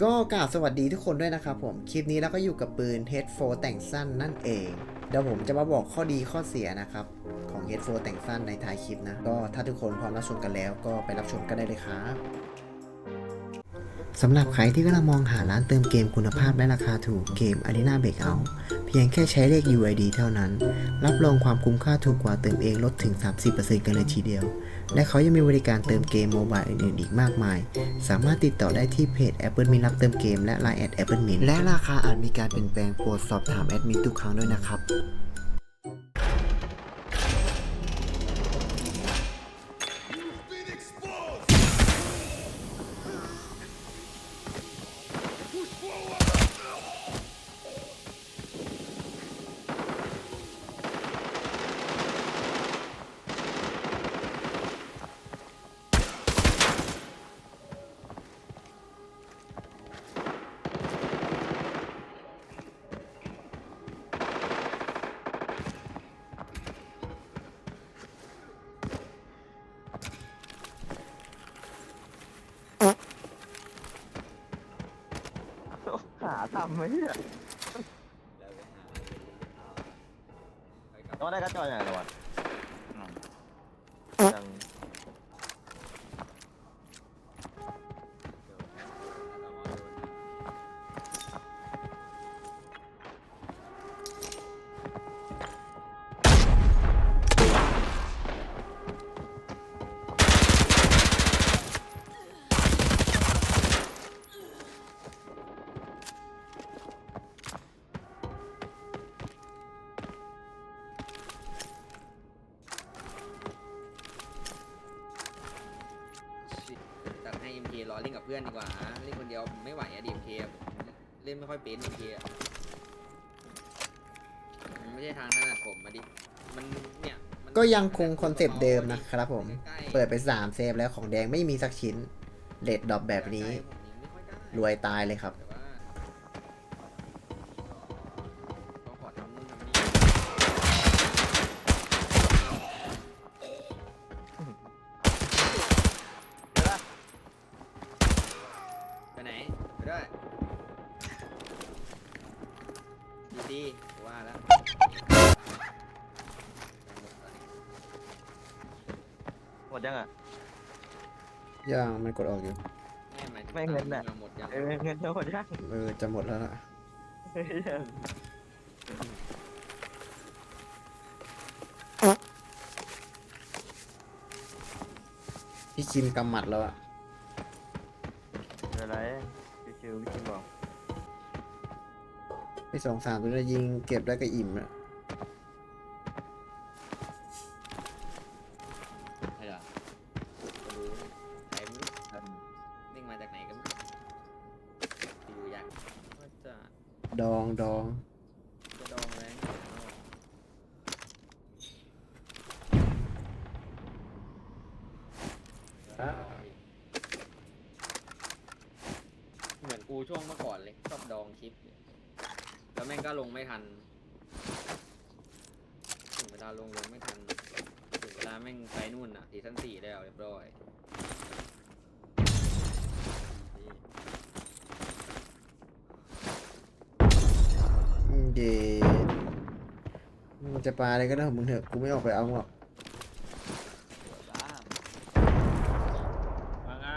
ก็กราบสวัสดีทุกคนด้วยนะครับผม คลิปนี้เราก็อยู่กับปืน H4 แต่งสั้นนั่นเอง เดี๋ยวผมจะมาบอกข้อดีข้อเสียนะครับ ของ H4 แต่งสั้นในท้ายคลิปนะ ก็ถ้าทุกคนพร้อมรับชมกันแล้วก็ไปรับชมกันได้เลยครับสำหรับใครที่กำลังมองหาร้านเติมเกมคุณภาพและราคาถูกเกม Arena Breakout เพียงแค่ใช้เลข UID เท่านั้น รับรองความคุ้มค่าถูกกว่าเติมเองลดถึง 30%กันเลยทีเดียว และเขายังมีบริการเติมเกมโมบายอื่นๆอีกมากมาย สามารถติดต่อได้ที่เพจ Apple Mint รับเติมเกมและ Line แอด Apple Mint และราคาอาจมีการเปลี่ยนแปลงโปรดสอบถามแอดมินทุกครั้งด้วยนะครับ หาทำไหมเนี่ยต้องได้กระจอยอย่างไรวะ รอเล่นกับเพื่อนดีกว่า เล่นคนเดียวไม่ไหวอะดี MK อะเล่นไม่ค่อยเป็น MK อะมันไม่ใช่ทางถนัดผมมาดิ มันเนี่ยมันก็ยังคงคอนเซปต์เดิมนะครับผมใกล้ๆเปิดไป3เซฟแล้วของแดงไม่มีสักชิ้นเลดดรอปแบบนี้ใกล้ๆผมยิงไม่ค่อยได้รวยตายเลยครับ ดีดีๆว่าแล้วหมดยังอะ ยังมันกดออกอยู่ ไม่หมายถึงไม่เงินน่ะหมดยังเอ้ยเงินเท่าหมดยังเออจะหมดแล้วล่ะเฮ้ยยังพี่คิมกำหมัดแล้วอะ สองสามตัวแล้วยิงเก็บได้ก็อิ่มแล้วใช่เหรอก็รู้ใครไม่รู้นิ่งมาจากไหนกันอยู่อยากว่าจะดองดอง จะดองแรงเหมือนกูช่วงเมื่อก่อนเลยชอบดองคลิปเนี่ยแล้วแม่ งก็ลงไม่ทัน ถึงเวลาลงลงไม่ทัน ถึงเวลาแม่งไปนู่นอะซีซั่นสี่แล้วเรียบร้อยอืมเย็นมึงจะปลาอะไรก็ได้ของมึงเถอะกูไม่ออกไปเอาหรอกว่าง่า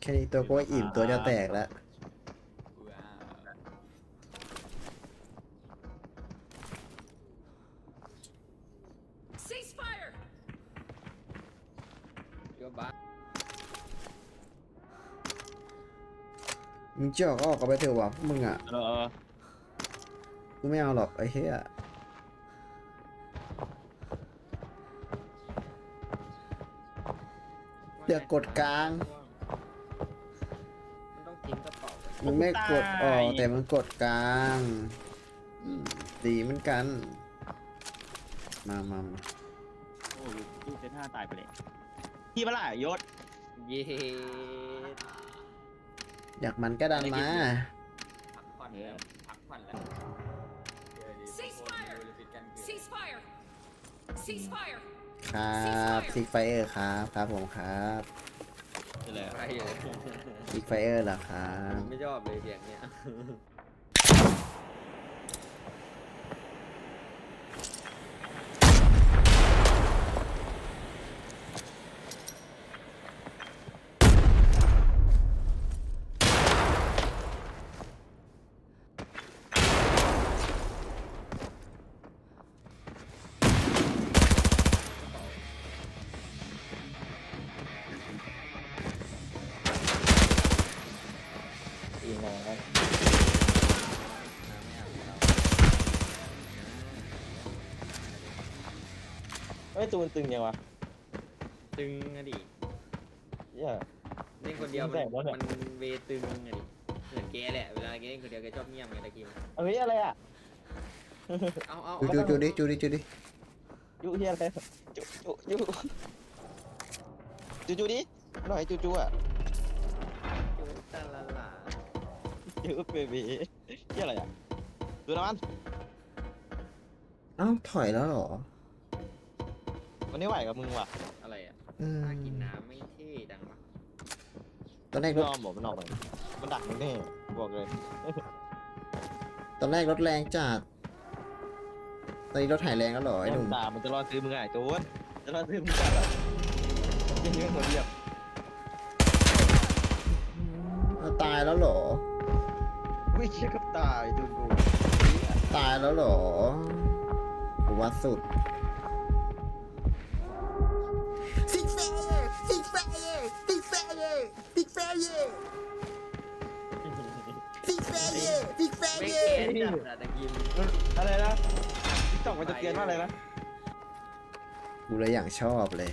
แค่นี้ตัวก็อิ่มตัวจะแตกแล้ว จ้าก็ออกกันไปเถอะวะพวกมึงอะเออกูไม่เอาหรอกไอ้เหี้ยเดือกกดกลาง มันต้องทิ้งกระเป๋าไว้มึงไม่กดออกแต่มึงกดกลางอืมดีเหมือนกัน มามามาโอ้ยลูกเซนห้าตายไปเลยพี่เปะล่ยศ เย้ อยากมันก็ดันมาเออ Ceasefire! Ceasefire! Ceasefire! ครับซิกไฟเออร์ครับครับผมครับเอนี่แหละ ไปเลยอีกไฟเออร์เหรอครับ ไม่ชอบเลยเสียงเนี้ย เฮ้ยตัวมันตึงยังวะตึงอะดิเหี้ย เล่นคนเดียวตึมันงแสบแล้วเนี่ย มันเวตึงอะดิเหมือนแกแหละเวลาแกเล่นคนเดียวแกชอบเงียบไงตะกี้เฮ้ยอะไรอะ เอาเอาจูเอาจูจูดิจูดิจูดิยุเฮียอะไรจุจุยุจุจุดิหน่อยจุจุอะตาละละยุเบบีเฮียอะไรอะดูน้ำมันเอ้าถอยแล้วเหรอ วันนี้ไหวกับมึงว่ะอะไรอะอืมถ้ากินน้ำไม่เท่จังวะตอนแรกยรถอมบอกมันออกไปมันดักมึงแน่บอกเลยตอนแรกรถแรงจัดตอนนี้รถหายแรงแล้วเหรอไอ้หนุ่ม ตามันจะรอซื้อมึงไงโจ้นจะรอซื้อมึงกันอะยังเงี้ยคนเดียวเอาตายแล้วเหรอ วิ่งเชี่ยกับตายดูดูตายแล้วเหรอกูว่าสุด ซิกแฟร์ซิกแฟร์ซิกแฟไม่ร์แค้นจัดอะตะกี้อะไรนะทิกตอกมันจะเตือนว่าอะไรนะกูเลยอย่างชอบเลย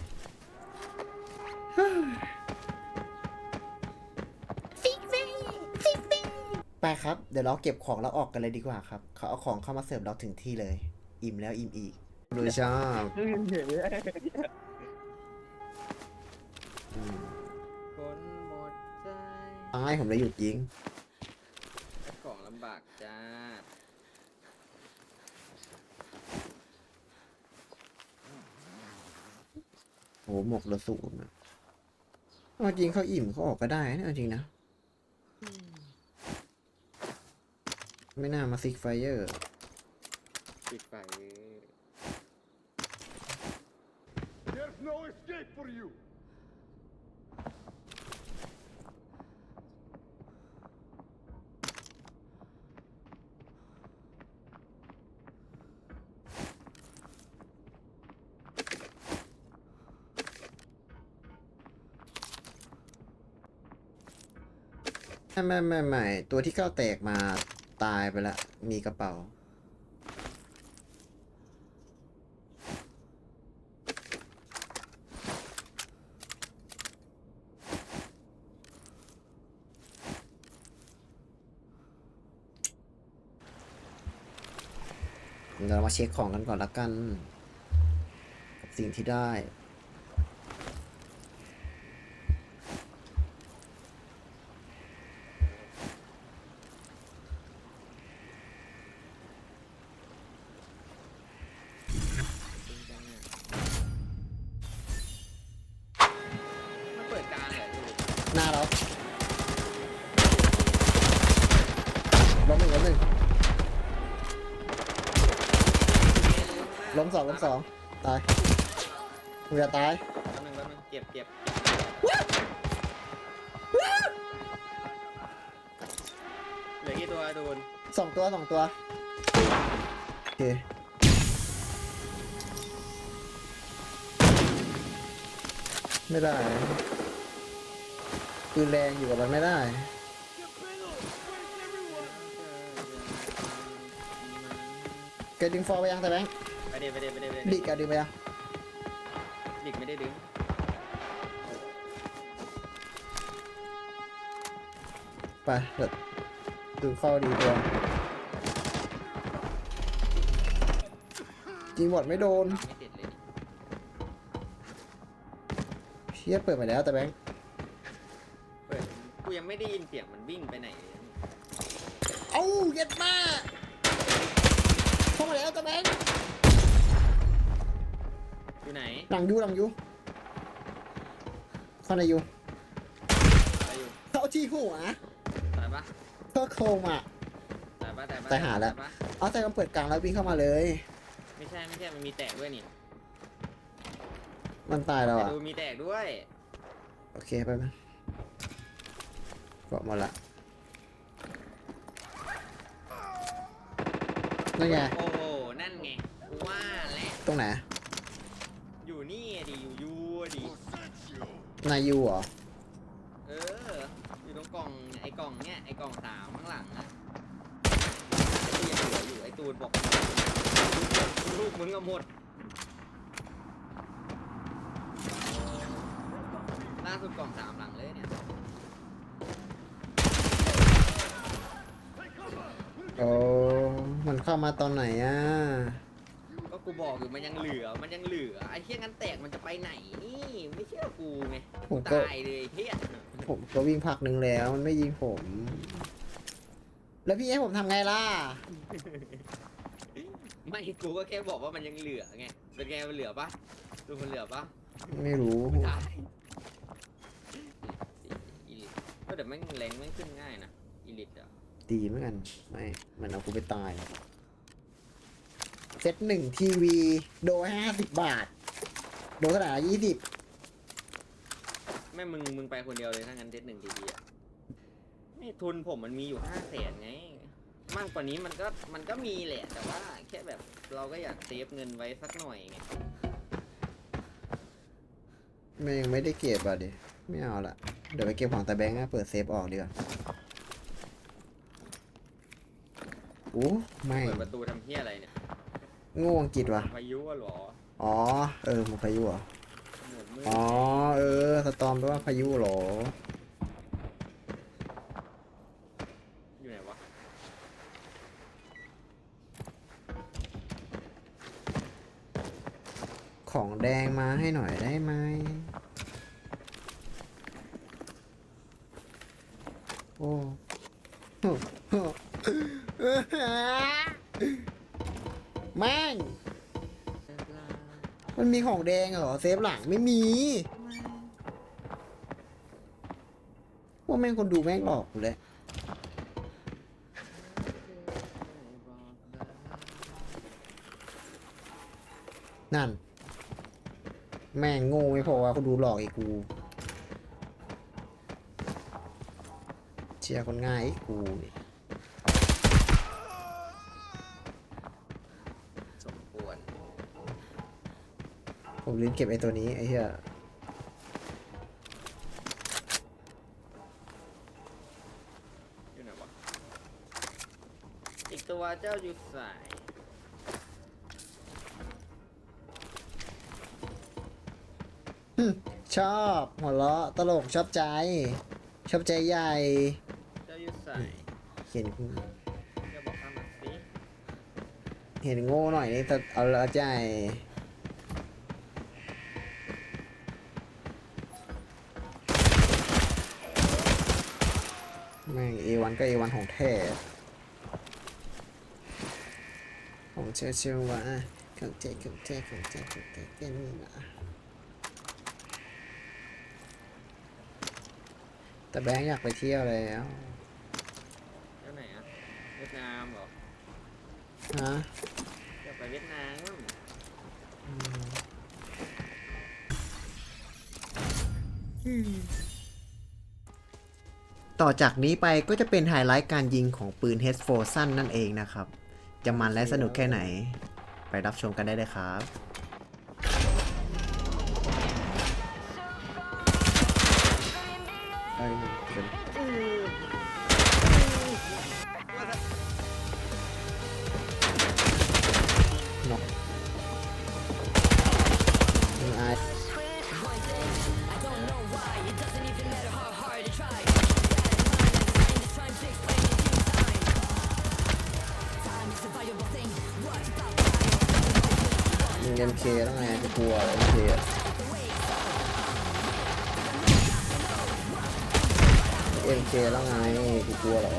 ไปครับ เดี๋ยวเราเก็บของแล้วออกกันเลยดีกว่าครับ เขาเอาของเข้ามาเสิร์ฟเราถึงที่เลย อิ่มแล้วอิ่มอีกดูชอบ ผมเลยหยุดยิงเจ้าของลำบากจ้าโหหมกระสูนอะเอาจริงเขาอิ่มเขาออกก็ได้นะเอาจริงนะ ไม่น่ามาซิกไฟเยอร์ ปิดไฟ There's no escape for you! ไม่ไม่ไม่ไม่ตัวที่ก้าแตกมาตายไปละ มีกระเป๋าเดี๋ยวเรามาเช็คของกันก่อนละกัน กับสิ่งที่ได้ ล้มหนึ่งล้มหนึ่งล้มสองล้มสองตายมึงจะตายแป๊บนึงแป๊บนึงเจ็บเจ็บเหลือกี่ตัวโดนสองตัวสองตัวโอเคไม่ได้ปืนแรงอยู่กับมันไม่ได้ เกิดดึงฟอร์ไปยังแต่แบงค์ไปเดี๋ยวไปเดี๋ยวไปเดี๋ยวไปดิเดี๋ยวกอะดึงไปยังดิกไม่ได้ดึงไปเดี๋ยวดูเข้าดีตัวจริงบอดไม่โดนไม่ติดเลยเชียเปิดไปแล้วแต่แบงค์เปิดกูยังไม่ได้ยินเสียงมันวิ่งไปไหนเลย เอ้าเย็ดมาเข้า มาแล้วแต่แบงค์อยู่ไหนหลังอยูหลังอยูเข้าในอยูที่หัวตายปะเพื่อโครงอะ ตายปะตายปะตายหาแล้ว ปะเอาแต่กำเปิดกลางแล้ววิ่งเข้ามาเลย ไม่ใช่ไม่ใช่มันมีแตกด้วยนี่มันตายแล้วแต่อะ ดูมีแตกด้วยโอเคไปมั้ยเกาะหมดละ นั่นไง โอ้โห นั่นไงกูว่าแหละตรงไหนอยู่นี่ดิอยู่ยูดิ นายยูเหรอ เออ อยู่ตรงกล่องไอ้กล่องเนี้ยไอ้กล่องสามข้างหลังอะไอ้ตูนยังเหลืออยู่ไอ้ตูนบอกลูกมึงก็หมดล่าสุดกล่องสามหลังเลยเนี่ยโอ้มัน เข้ามาตอนไหนอะ ก็กูบอกอยู่มันยังเหลือ มันยังเหลือไอ้เที่ยงั้นแตกมันจะไปไหนนี่ไม่เชื่อกูไงผมก็ ตายเลยเที่ยผมก็วิ่งพักหนึ่งแล้วมันไม่ยิงผม แล้วพี่ให้ผมทำไงล่ะ ไม่กูก็แค่บอกว่ามันยังเหลือไงเป็นไงมันเหลือปะดูมันเหลือปะไม่รู้ตายอีลิทก็เดี๋ยวแม่งแรงแม่งขึ้นง่ายนะอีลิทอะ ดีเหมือนกัน ไม่ มันเอากูไปตาย เซตหนึ่งทีวี โดยห้าสิบบาท โดยเท่าไหร่ยี่สิบแม่มึงมึงไปคนเดียวเลยถ้างั้นเด็ดหนึ่งทีดีอะไม่ทุนผมมันมีอยู่ห้าแสนไง มากกว่านี้มันก็มันก็มีแหละ แต่ว่าแค่แบบเราก็อยากเซฟเงินไว้สักหน่อยไงไม่ยังไม่ได้เก็บอะดิไม่เอาละเดี๋ยวไปเก็บของแต่แบงค์นะเปิดเซฟออกดีกว่าโอ้ไม่เปิดประตูทำเพี้ยอะไรเนี่ย โง่อังกฤษว่ะพายุอะเหรออ๋อ เออหมันพายุเหรอ หมดมืดอ๋อ เออ สตอมแปลว่าพายุเหรอ เหรอเซฟหลังไม่มีพว่าแม่งคนดูแม่งหลอกกูเลย นั่น แม่งโง่ไม่พอว่าคนดูหลอกไอีกกู เชียร์คนง่ายไอีกกูนี่ สมควร ผมลืมเก็บไอ้ตัวนี้ไอ้เหี้ยอยู่ไหนวะอีกตัวเจ้าอยู่สายชอบหัวเราะตลกชอบใจ ชอบใจใหญ่ เจ้าอยู่สายเห็นจะบอกข้ามาสิเห็นโง่หน่อยนี่แต่เอาละใจ แม่งเอวันก็เอวันของแท้ของเชื่อเชื่อว่าของเจ๊ของเจ๊ของเจ๊ของเจ๊แค่นี้นะแต่แบงค์อยากไปเที่ยวแล้วเจ้าไหนอะเวียดนามเหรอฮะจะไปเวียดนาม ต่อจากนี้ไปก็จะเป็นไฮไลท์การยิงของปืน H4 สั้นนั่นเองนะครับ จะมันและสนุกแค่ไหน ไปรับชมกันได้เลยครับเป็ เอ็มเคแล้วไงจะกลัวโอเคเอ็มเคแล้วไงกูกลัวเหรอ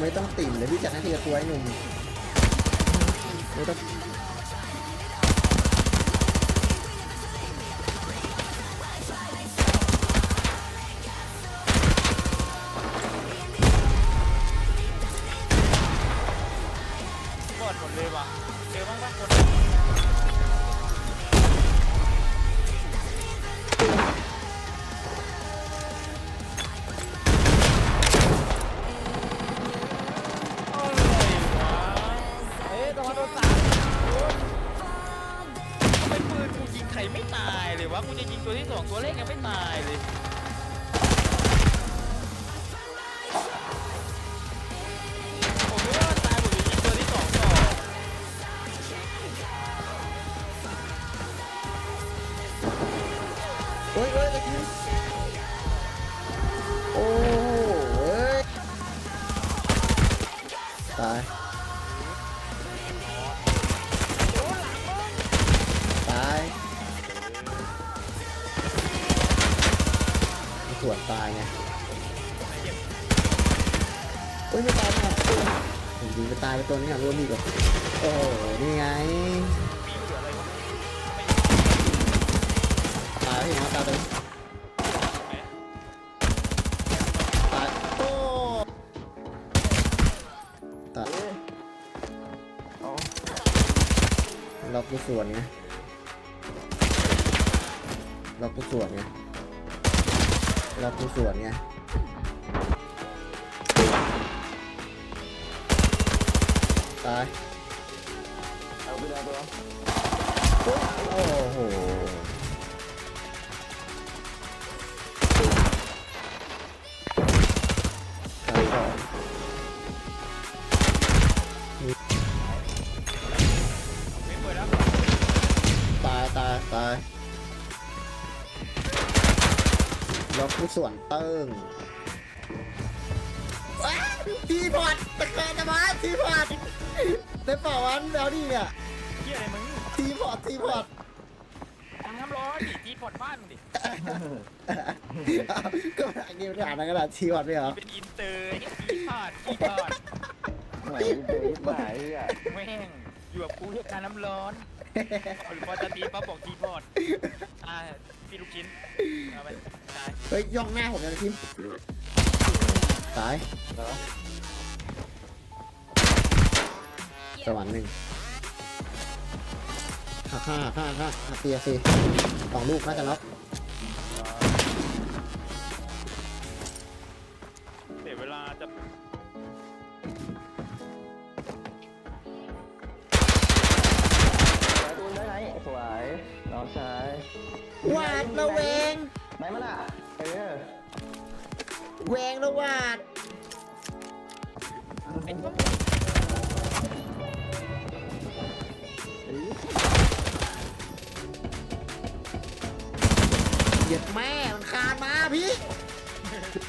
ไม่ต้องติ่มเลยพี่จะให้ทีละตัวไอ้หนุ่ม ตายพี่น้องตายไปตายโอ้ตายล็อกกูส่วนไงล็อกกูส่วนไงล็อกกูส่วนไงตายเอาไปดาวตัวโอ้โห ตายตายตายล็อกผู้ส่วนเติ้งว้าวทีพอดตะแคงจะมาทีพอดได้เปล่าวันแล้วนี่เนี่ยเฮียอะไรมึงทีพอดทีพอดทำน้ำร้อนดิจีพอดบ้านมึงดิอ้าวก็ไม่ได้เกมฐานนะกระดาษทีพอดไม่เหรอ เป็นอินเตอร์เนี่ยจีพอดจีพอด ไหนเบย์ไหนอะแม่งอยู่กับกูเรียกการน้ำร้อนเอาหรือพอจะตีปั๊บบอกจีพอดอ่าพี่ลูกชิ้นเอาไปตายเฮ้ยย่องหน้าผมเลยนะทีมตายสวรรค์หนึ่งหักห้าหักห้าหักห้าหักเตียสิสองลูกน่าจะน็อก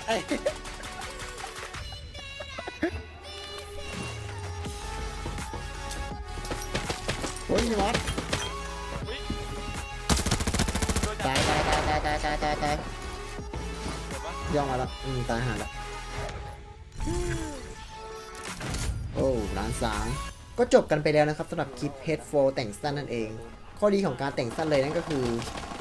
โอ้ยมีมอสอุ้ยโดนจัตาบยตายตายตายตายตายตายตายเดี๋ยวปะย่องมาแล้วอืมตายหาแล้วโอ้ล้านสามก็จบกันไปแล้วนะครับสำหรับคลิป Head 4แต่งสั้นนั่นเอง ข้อดีของการแต่งสั้นเลยนั่นก็คือ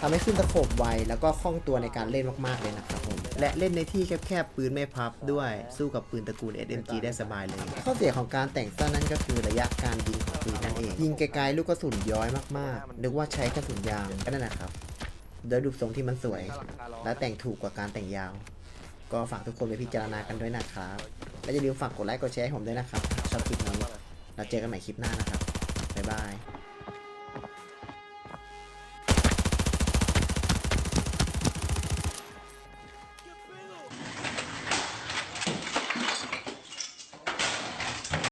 ทำให้ขึ้นตะขบไวแล้วก็คล่องตัวในการเล่นมากๆเลยนะครับผม และเล่นในที่แคบๆปืนไม่พับด้วย สู้กับปืนตระกูล SMG ได้สบายเลย ข้อเสียของการแต่งสั้นนั่นก็คือระยะการยิงของปืนนั่นเอง ยิงไกลๆลูกกระสุนย้อยมากๆ นึกว่าใช้กระสุนยางก็นั่นแหละครับ โดยรูปทรงที่มันสวย และแต่งถูกกว่าการแต่งยาว ก็ฝากทุกคนไปพิจารณากันด้วยนะครับ และอย่าลืมฝากกดไลค์กดแชร์ให้ผมด้วยนะครับชอบคลิปนี้เราเจอกันใหม่คลิปหน้านะครับบ๊ายบาย